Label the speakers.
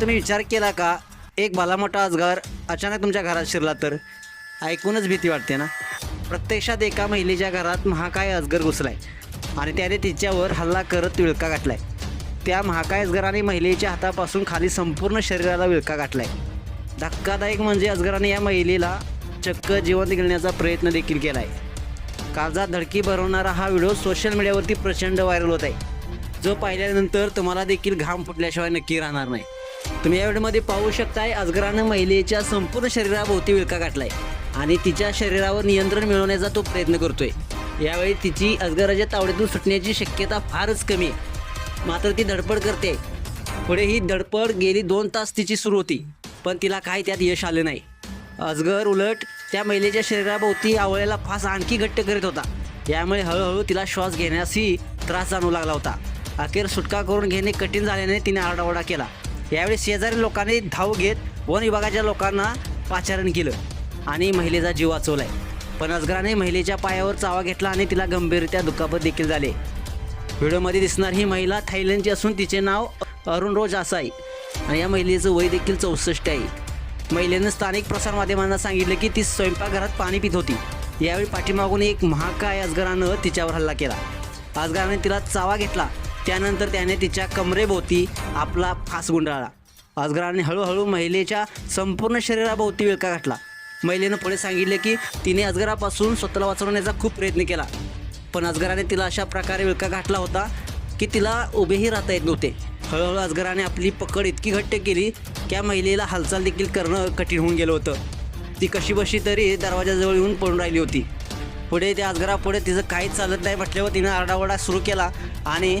Speaker 1: तुम्ही विचार केला का? एक भला मोठा अजगर अचानक तुमच्या घरात शिरला तर? ऐकूनच भीती वाटते ना? प्रत्यक्षात एका महिलेच्या घरात महाकाय अजगर घुसलाय आणि त्याने तिच्यावर हल्ला करत विळका गाठलाय त्या महाकाय अजगराने महिलेच्या हातापासून खाली संपूर्ण शरीराला विळका गाठलाय धक्कादायक म्हणजे अजगराने या महिलेला चक्क जिवंत गिळण्याचा प्रयत्न देखील केला आहे काळजात धडकी भरवणारा हा व्हिडिओ सोशल मीडियावरती प्रचंड व्हायरल होत आहे. जो पाहिल्यानंतर तुम्हाला देखील घाम फुटल्याशिवाय नक्की राहणार नाही. तुम्ही या व्हिडिओमध्ये पाहू शकताय अजगरानं महिलेच्या संपूर्ण शरीराभोवती विळका गाठलाय. आणि तिच्या शरीरावर नियंत्रण मिळवण्याचा तो प्रयत्न करतोय. यावेळी तिची अजगराच्या तावडीतून सुटण्याची शक्यता फारच कमी आहे. मात्र ती धडपड करते. पुढे ही धडपड गेली दोन तास तिची सुरू होती. पण तिला काही त्यात यश आलं नाही. अजगर उलट त्या महिलेच्या शरीराभोवती आवळ्याला फास आणखी घट्ट करीत होता. यामुळे हळूहळू तिला श्वास घेण्यासही त्रास जाणू लागला होता. अखेर सुटका करून घेणे कठीण झाल्याने तिने आरडाओरडा केला. यावेळी शेजारी लोकांनी धाव घेत वन विभागाच्या लोकांना पाचारण केलं आणि महिलेचा जीव वाचवलाय. पण अजगराने महिलेच्या पायावर चावा घेतला आणि तिला गंभीररित्या दुखापत देखील झाले. व्हिडिओमध्ये दिसणार ही महिला थायलंडची असून तिचे नाव अरुण रोज असं आहे आणि या महिलेचं वय देखील चौसष्ट आहे. महिलेनं स्थानिक प्रसारमाध्यमांना सांगितलं की ती स्वयंपाकघरात पाणी पित होती. यावेळी पाठीमागून एक महाकाय अजगरानं तिच्यावर हल्ला केला. अजगराने तिला चावा घेतला त्यानंतर त्याने तिच्या कमरेभोवती आपला फास गुंडाळला. अजगराने हळूहळू महिलेच्या संपूर्ण शरीराभोवती विळका घातला. महिलेनं पुढे सांगितले की तिने अजगरापासून स्वतःला वाचवण्याचा खूप प्रयत्न केला. पण अजगराने तिला अशा प्रकारे विळका घातला होता की तिला उभेही राहता येत नव्हते. हळूहळू अजगराने आपली पकड इतकी घट्ट केली की या महिलेला हालचाल देखील करणं कठीण होऊन गेलं होतं. ती कशी बशी तरी दरवाजाजवळ येऊन पडून राहिली होती. पुढे त्या अजगरापुढे तिचं काहीच चालत नाही म्हटल्यावर तिनं आरडाओरडा सुरू केला आणि